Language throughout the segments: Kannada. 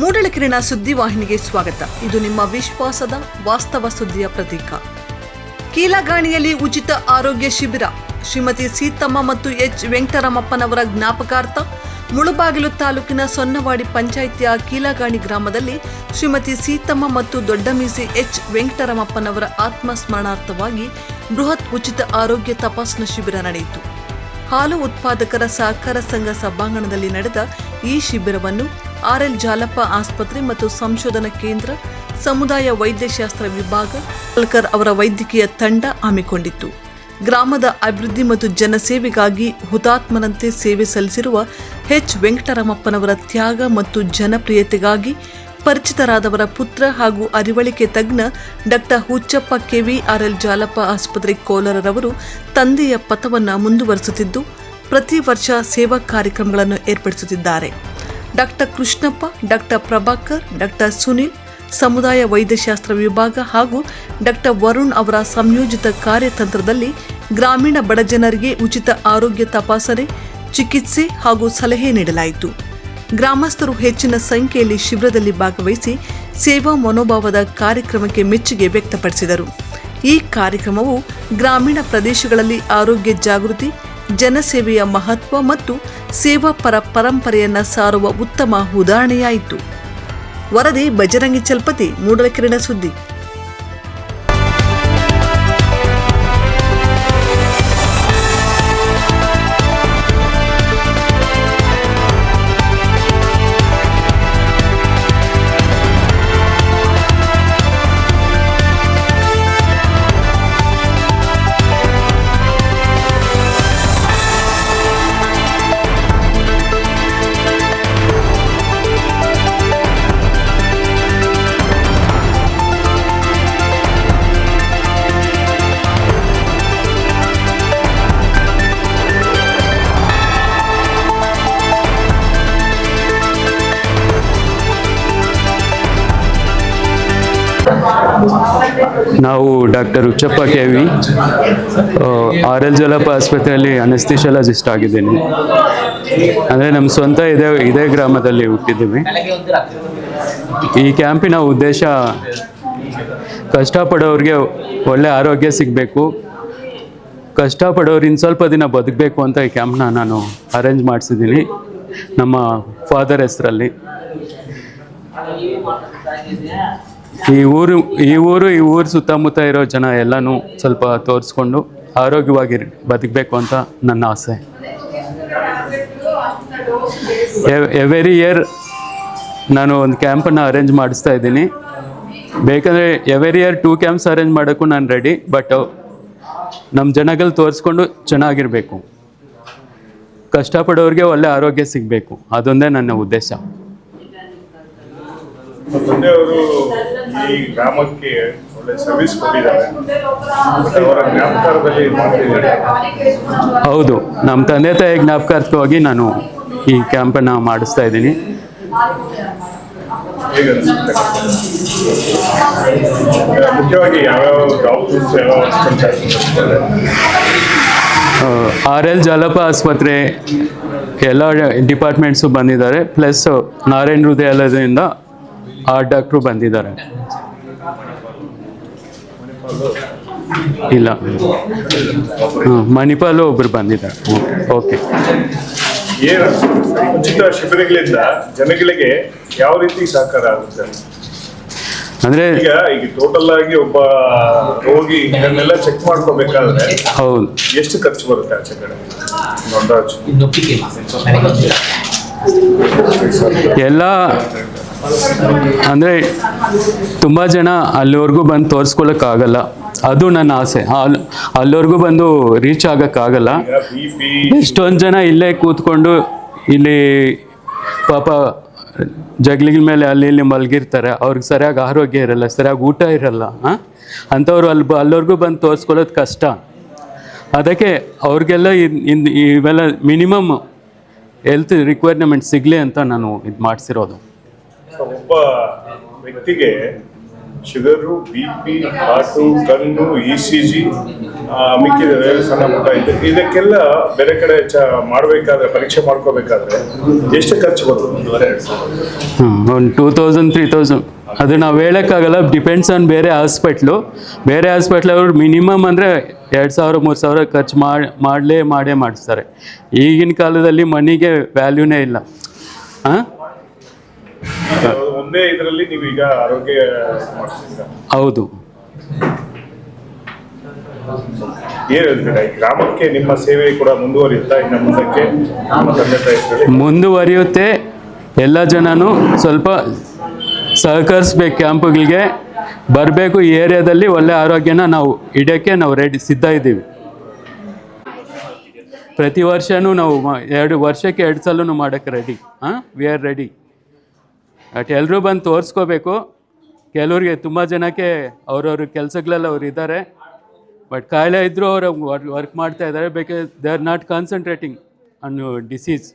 ಮೂಡಲಕಿರಣ ಸುದ್ದಿವಾಹಿನಿಗೆ ಸ್ವಾಗತ. ಇದು ನಿಮ್ಮ ವಿಶ್ವಾಸದ ವಾಸ್ತವ ಸುದ್ದಿಯ ಪ್ರತೀಕ. ಕೀಲಗಾಣಿಯಲ್ಲಿ ಉಚಿತ ಆರೋಗ್ಯ ಶಿಬಿರ. ಶ್ರೀಮತಿ ಸೀತಮ್ಮ ಮತ್ತು ಎಚ್. ವೆಂಕಟರಾಮಪ್ಪನವರ ಜ್ಞಾಪಕಾರ್ಥ ಮುಳುಬಾಗಿಲು ತಾಲೂಕಿನ ಸೊನ್ನವಾಡಿ ಪಂಚಾಯಿತಿಯ ಕೀಲಗಾಣಿ ಗ್ರಾಮದಲ್ಲಿ ಶ್ರೀಮತಿ ಸೀತಮ್ಮ ಮತ್ತು ದೊಡ್ಡಮೀಸಿ ಎಚ್. ವೆಂಕಟರಾಮಪ್ಪನವರ ಆತ್ಮ ಸ್ಮರಣಾರ್ಥವಾಗಿ ಬೃಹತ್ ಉಚಿತ ಆರೋಗ್ಯ ತಪಾಸಣಾ ಶಿಬಿರ ನಡೆಯಿತು. ಹಾಲು ಉತ್ಪಾದಕರ ಸಹಕಾರ ಸಂಘ ಸಭಾಂಗಣದಲ್ಲಿ ನಡೆದ ಈ ಶಿಬಿರವನ್ನು ಆರ್ಎಲ್ ಜಾಲಪ್ಪ ಆಸ್ಪತ್ರೆ ಮತ್ತು ಸಂಶೋಧನಾ ಕೇಂದ್ರ, ಸಮುದಾಯ ವೈದ್ಯಶಾಸ್ತ್ರ ವಿಭಾಗ, ಪಲ್ಕರ್ ಅವರ ವೈದ್ಯಕೀಯ ತಂಡ ಹಮ್ಮಿಕೊಂಡಿತ್ತು. ಗ್ರಾಮದ ಅಭಿವೃದ್ಧಿ ಮತ್ತು ಜನಸೇವೆಗಾಗಿ ಹುತಾತ್ಮನಂತೆ ಸೇವೆ ಸಲ್ಲಿಸಿರುವ ಎಚ್. ವೆಂಕಟರಾಮಪ್ಪನವರ ತ್ಯಾಗ ಮತ್ತು ಜನಪ್ರಿಯತೆಗಾಗಿ ಪರಿಚಿತರಾದವರ ಪುತ್ರ ಹಾಗೂ ಅರಿವಳಿಕೆ ತಜ್ಞ ಡಾಕ್ಟರ್ ಹುಚ್ಚಪ್ಪ ಕೆವಿ, ಆರ್ಎಲ್ ಜಾಲಪ್ಪ ಆಸ್ಪತ್ರೆ ಕೋಲಾರರವರು ತಂದೆಯ ಪಥವನ್ನು ಮುಂದುವರಿಸುತ್ತಿದ್ದು, ಪ್ರತಿ ವರ್ಷ ಸೇವಾ ಕಾರ್ಯಕ್ರಮಗಳನ್ನು ಏರ್ಪಡಿಸುತ್ತಿದ್ದಾರೆ. Doctor Krishnappa, doctor Prabhakar, doctor Sunil, ಸಮುದಾಯ ವೈದ್ಯಶಾಸ್ತ್ರ ವಿಭಾಗ ಹಾಗೂ ಡಾಕ್ಟರ್ ವರುಣ್ ಅವರ ಸಂಯೋಜಿತ ಕಾರ್ಯತಂತ್ರದಲ್ಲಿ ಗ್ರಾಮೀಣ ಬಡಜನರಿಗೆ ಉಚಿತ ಆರೋಗ್ಯ ತಪಾಸಣೆ, ಚಿಕಿತ್ಸೆ ಹಾಗೂ ಸಲಹೆ ನೀಡಲಾಯಿತು. ಗ್ರಾಮಸ್ಥರು ಹೆಚ್ಚಿನ ಸಂಖ್ಯೆಯಲ್ಲಿ ಶಿಬಿರದಲ್ಲಿ ಭಾಗವಹಿಸಿ ಸೇವಾ ಮನೋಭಾವದ ಕಾರ್ಯಕ್ರಮಕ್ಕೆ ಮೆಚ್ಚುಗೆ ವ್ಯಕ್ತಪಡಿಸಿದರು. ಈ ಕಾರ್ಯಕ್ರಮವು ಗ್ರಾಮೀಣ ಪ್ರದೇಶಗಳಲ್ಲಿ ಆರೋಗ್ಯ ಜಾಗೃತಿ ಜನಸೇವೆಯ ಮಹತ್ವ ಮತ್ತು ಸೇವಾ ಪರ ಪರಂಪರೆಯನ್ನು ಸಾರುವ ಉತ್ತಮ ಉದಾಹರಣೆಯಾಯಿತು. ವರದಿ ಬಜರಂಗಿ ಚಲ್ಪತಿ ಮೂಡಲಕಿರಣ ಸುದ್ದಿ. ನಾವು doctor Uchappa K we are L Jalappa ಆಸ್ಪತ್ರೆಯಲ್ಲಿ ಅನಸ್ತಿಶಲಾಜಿಸ್ಟ್ ಆಗಿದ್ದೀನಿ. ಅಂದರೆ ನಮ್ಮ ಸ್ವಂತ ಇದೇ ಇದೇ ಗ್ರಾಮದಲ್ಲಿ ಹುಟ್ಟಿದ್ದೀವಿ. ಈ ಕ್ಯಾಂಪಿನ ಉದ್ದೇಶ ಕಷ್ಟಪಡೋರಿಗೆ ಒಳ್ಳೆ ಆರೋಗ್ಯ ಸಿಗಬೇಕು. ಕಷ್ಟಪಡೋರು ಇನ್ನು ಸ್ವಲ್ಪ ದಿನ ಬದುಕಬೇಕು ಅಂತ ಈ ಕ್ಯಾಂಪ್ನ ನಾನು ಅರೇಂಜ್ ಮಾಡಿಸಿದ್ದೀನಿ ನಮ್ಮ ಫಾದರ್ ಹೆಸರಲ್ಲಿ. ಈ ಊರು ಈ ಊರು ಈ ಊರು ಸುತ್ತಮುತ್ತ ಇರೋ ಜನ ಎಲ್ಲನೂ ಸ್ವಲ್ಪ ತೋರಿಸ್ಕೊಂಡು ಆರೋಗ್ಯವಾಗಿ ಬದುಕಬೇಕು ಅಂತ ನನ್ನ ಆಸೆ. ಎವ್ರಿ ಇಯರ್ ನಾನು ಒಂದು ಕ್ಯಾಂಪನ್ನು ಅರೇಂಜ್ ಮಾಡಿಸ್ತಾ ಇದ್ದೀನಿ. ಬೇಕಂದರೆ every year two camps arrange ಮಾಡೋಕ್ಕೂ ನಾನು ರೆಡಿ ಬಟ್ ನಮ್ಮ ಜನಗಳು ತೋರಿಸ್ಕೊಂಡು ಚೆನ್ನಾಗಿರಬೇಕು. ಕಷ್ಟಪಡೋರಿಗೆ ಒಳ್ಳೆ ಆರೋಗ್ಯ ಸಿಗಬೇಕು. ಅದೊಂದೇ ನನ್ನ ಉದ್ದೇಶ. ತಂದೆಯವರು ಈ ಗ್ರಾಮಕ್ಕೆ ಒಳ್ಳೆ ಸರ್ವಿಸ್ ಕೊಟ್ಟಿದ್ದಾರೆ. ಅವರ ಜ್ಞಾಪಕಾರದಲ್ಲಿ ಮಾಡ್ತಿದ್ದಾರೆ. ಹೌದು ನಮ್ಮ ತಂದೆ ತಾಯಿ ಜ್ಞಾಪಕಾರ್ಥವಾಗಿ ನಾನು ಈ ಕ್ಯಾಂಪನ್ನು ಮಾಡಿಸ್ತಾ ಇದ್ದೀನಿ. ಮುಖ್ಯವಾಗಿ ಯಾವ್ಯಾವ ಆರ್ ಎಲ್ ಜಾಲಪ್ಪ ಆಸ್ಪತ್ರೆ ಎಲ್ಲ ಡಿಪಾರ್ಟ್ಮೆಂಟ್ಸು ಬಂದಿದ್ದಾರೆ. ಪ್ಲಸ್ ನಾರಾಯಣ ಹೃದಯಾಲಯದಿಂದ ಡಾಕ್ಟ್ರು ಬಂದಿದ್ದಾರೆ. ಇಲ್ಲ. ಹಾಂ ಮಣಿಪಾಲು ಒಬ್ಬರು ಬಂದಿದ್ದಾರೆ. ಓಕೆ. ಏನು? ಉಚಿತ ಶಿಬಿರಗಳಿಂದ ಜನಗಳಿಗೆ ಯಾವ ರೀತಿ ಸಹಕಾರ ಆಗುತ್ತೆ? ಅಂದ್ರೆ ಈಗ ಈಗ ಟೋಟಲ್ ಆಗಿ ಒಬ್ಬ ರೋಗಿ ಇದನ್ನೆಲ್ಲ ಚೆಕ್ ಮಾಡ್ಕೋಬೇಕಾದ್ರೆ ಹೌದು. ಎಷ್ಟು ಖರ್ಚು ಬರುತ್ತೆ ಆಚೆ ಕಡೆ? ಎಲ್ಲ ಅಂದರೆ ತುಂಬ ಜನ ಅಲ್ಲಿವರೆಗೂ ಬಂದು ತೋರಿಸ್ಕೊಳಕ್ಕಾಗಲ್ಲ. ಅದು ನನ್ನ ಆಸೆ. ಅಲ್ಲಿ ಅಲ್ಲಿವರೆಗೂ ಬಂದು ರೀಚ್ ಆಗೋಕ್ಕಾಗಲ್ಲ. ಎಷ್ಟೊಂದು ಜನ ಇಲ್ಲೇ ಕೂತ್ಕೊಂಡು ಇಲ್ಲಿ ಪಾಪ ಜಗ್ಲಿಗಳ ಮೇಲೆ ಅಲ್ಲಿ ಇಲ್ಲಿ ಮಲಗಿರ್ತಾರೆ. ಅವ್ರಿಗೆ ಸರಿಯಾಗಿ ಆರೋಗ್ಯ ಇರಲ್ಲ, ಸರಿಯಾಗಿ ಊಟ ಇರಲ್ಲ, ಹಾಂ? ಅಂಥವ್ರು ಅಲ್ಲಿ ಅಲ್ಲಿವರೆಗೂ ಬಂದು ತೋರಿಸ್ಕೊಳ್ಳೋದು ಕಷ್ಟ. ಅದಕ್ಕೆ ಅವ್ರಿಗೆಲ್ಲ ಇವೆಲ್ಲ ಮಿನಿಮಮ್ ಹೆಲ್ತ್ ರಿಕ್ವೈರ್ಮೆಂಟ್ ಸಿಗಲಿ ಅಂತ ನಾನು ಇದು ಮಾಡಿಸಿರೋದು. ಒಬ್ಬ ವ್ಯಕ್ತಿಗೆ ಶುಗರು ಬಿ ಪಿ ಹಾರ್ಟು ಕಣ್ಣು ಇ ಸಿ ಜಿ ಮಿಕ್ಕಿದರೆ ಸಣ್ಣ ಪುಟ್ಟ ಇದೆ ಇದಕ್ಕೆಲ್ಲ ಬೇರೆ ಕಡೆ ಚ, ಮಾಡಬೇಕಾದ್ರೆ, ಪರೀಕ್ಷೆ ಮಾಡ್ಕೋಬೇಕಾದ್ರೆ ಎಷ್ಟು ಖರ್ಚು ಬರುತ್ತೆ? ಒಂದೂವರೆ, ಎರಡು ಸಾವಿರ. ಒಂದು ಟೂ ತೌಸಂಡ್ ತ್ರೀ ತೌಸಂಡ್ ಅದು ನಾವು ಹೇಳೋಕ್ಕಾಗಲ್ಲ ಡಿಪೆಂಡ್ಸ್ ಆನ್ ಬೇರೆ ಹಾಸ್ಪಿಟ್ಲು ಬೇರೆ ಹಾಸ್ಪಿಟ್ಲ್ ಅವರು ಮಿನಿಮಮ್ ಅಂದರೆ ಎರಡು ಸಾವಿರ, ಮೂರು ಸಾವಿರ ಖರ್ಚು ಮಾಡಿ ಮಾಡಲೇ, ಮಾಡೇ ಮಾಡಿಸ್ತಾರೆ. ಈಗಿನ ಕಾಲದಲ್ಲಿ ಮನಿಗೆ ವ್ಯಾಲ್ಯೂನೇ ಇಲ್ಲ. ಹಾಂ? ಒಂದೇ ಇದರಲ್ಲಿ ನೀವು ಈಗ ಆರೋಗ್ಯ ಹೌದು. ಗ್ರಾಮಕ್ಕೆ ನಿಮ್ಮ ಸೇವೆ ಕೂಡ ಮುಂದುವರಿಯುತ್ತಾ ಇನ್ನು ಮುಂದಕ್ಕೆ? ಮುಂದುವರಿಯುತ್ತೆ. ಎಲ್ಲ ಜನನೂ ಸ್ವಲ್ಪ ಸಹಕರಿಸ್ಬೇಕು ಕ್ಯಾಂಪ್ಗಳಿಗೆ. ಬರಬೇಕು ಈ ಏರಿಯಾದಲ್ಲಿ ಒಳ್ಳೆ ಆರೋಗ್ಯನ ನಾವು ಇಡೋಕ್ಕೆ ನಾವು ರೆಡಿ ಸಿದ್ಧ ಇದ್ದೀವಿ. ಪ್ರತಿ ವರ್ಷವೂ ನಾವು ಎರಡು ವರ್ಷಕ್ಕೆ ಎರಡು ಸಲನೂ ಮಾಡೋಕ್ಕೆ ರೆಡಿ. ಹಾಂ ವಿ ಆರ್ ರೆಡಿ ಬಟ್ ಎಲ್ಲರೂ ಬಂದು ತೋರಿಸ್ಕೋಬೇಕು. ಕೆಲವ್ರಿಗೆ ತುಂಬ ಜನಕ್ಕೆ ಅವ್ರವ್ರ ಕೆಲಸಗಳೆಲ್ಲ ಅವ್ರು ಇದ್ದಾರೆ. ಬಟ್ ಕಾಯಿಲೆ ಇದ್ದರೂ ಅವರು ವರ್ಕ್ ಮಾಡ್ತಾ ಇದ್ದಾರೆ. Because they are not concentrating ಅನ್ನೋ ಡಿಸೀಸ್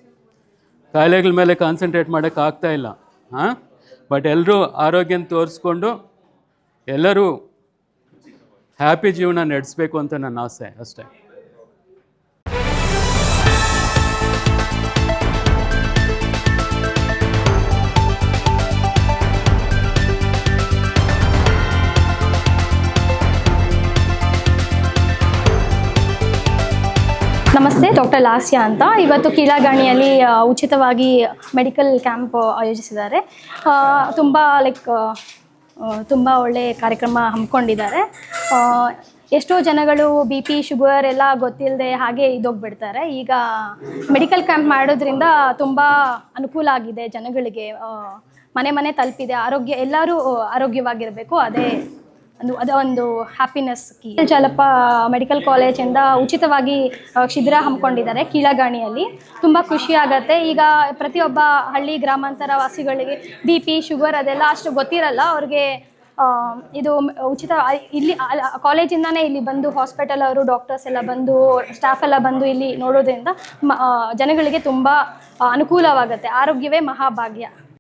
ಕಾಯಿಲೆಗಳ ಮೇಲೆ ಕಾನ್ಸಂಟ್ರೇಟ್ ಮಾಡೋಕ್ಕಾಗ್ತಾ ಇಲ್ಲ. ಹಾಂ? ಬಟ್ ಎಲ್ಲರೂ ಆರೋಗ್ಯನ ತೋರಿಸ್ಕೊಂಡು ಎಲ್ಲರೂ ಹ್ಯಾಪಿ ಜೀವನ ನಡೆಸಬೇಕು ಅಂತ ನನ್ನ ಆಸೆ ಅಷ್ಟೇ. ನಮಸ್ತೆ, ಡಾಕ್ಟರ್ ಲಾಸ್ಯ ಅಂತ. ಇವತ್ತು ಕೀಳಾಗಾಣಿಯಲ್ಲಿ ಉಚಿತವಾಗಿ ಮೆಡಿಕಲ್ ಕ್ಯಾಂಪ್ ಆಯೋಜಿಸಿದ್ದಾರೆ. ತುಂಬ, ಲೈಕ್ ತುಂಬ ಒಳ್ಳೆ ಕಾರ್ಯಕ್ರಮ ಹಮ್ಮಿಕೊಂಡಿದ್ದಾರೆ. ಎಷ್ಟೋ ಜನಗಳು ಬಿ ಪಿ, ಶುಗರ್ ಎಲ್ಲ ಗೊತ್ತಿಲ್ಲದೆ ಹಾಗೆ ಇದೋಗ್ಬಿಡ್ತಾರೆ ಈಗ ಮೆಡಿಕಲ್ ಕ್ಯಾಂಪ್ ಮಾಡೋದ್ರಿಂದ ತುಂಬ ಅನುಕೂಲ ಆಗಿದೆ ಜನಗಳಿಗೆ. ಮನೆ ಮನೆ ತಲುಪಿದೆ. ಆರೋಗ್ಯ, ಎಲ್ಲರೂ ಆರೋಗ್ಯವಾಗಿರಬೇಕು. ಅದೇ ಒಂದು ಅದು ಒಂದು ಹ್ಯಾಪಿನೆಸ್ ಕೀ ಜಾಲಪ್ಪ ಮೆಡಿಕಲ್ ಕಾಲೇಜಿಂದ ಉಚಿತವಾಗಿ ಶಿಬಿರ ಹಮ್ಮಿಕೊಂಡಿದ್ದಾರೆ ಕೀಳಗಾಣಿಯಲ್ಲಿ. ತುಂಬ ಖುಷಿ ಆಗುತ್ತೆ. ಈಗ ಪ್ರತಿಯೊಬ್ಬ ಹಳ್ಳಿ ಗ್ರಾಮಾಂತರ ವಾಸಿಗಳಿಗೆ ಬಿ ಪಿ ಶುಗರ್ ಅದೆಲ್ಲ ಅಷ್ಟು ಗೊತ್ತಿರಲ್ಲ. ಅವ್ರಿಗೆ ಇದು ಉಚಿತ ಇಲ್ಲಿ ಕಾಲೇಜಿಂದಾನೇ ಇಲ್ಲಿ ಬಂದು ಹಾಸ್ಪಿಟಲ್ ಅವರು ಡಾಕ್ಟರ್ಸ್ ಎಲ್ಲ ಬಂದು ಸ್ಟಾಫ್ ಎಲ್ಲ ಬಂದು ಇಲ್ಲಿ ನೋಡೋದ್ರಿಂದ ಜನಗಳಿಗೆ ತುಂಬ ಅನುಕೂಲವಾಗುತ್ತೆ. ಆರೋಗ್ಯವೇ ಮಹಾಭಾಗ್ಯ.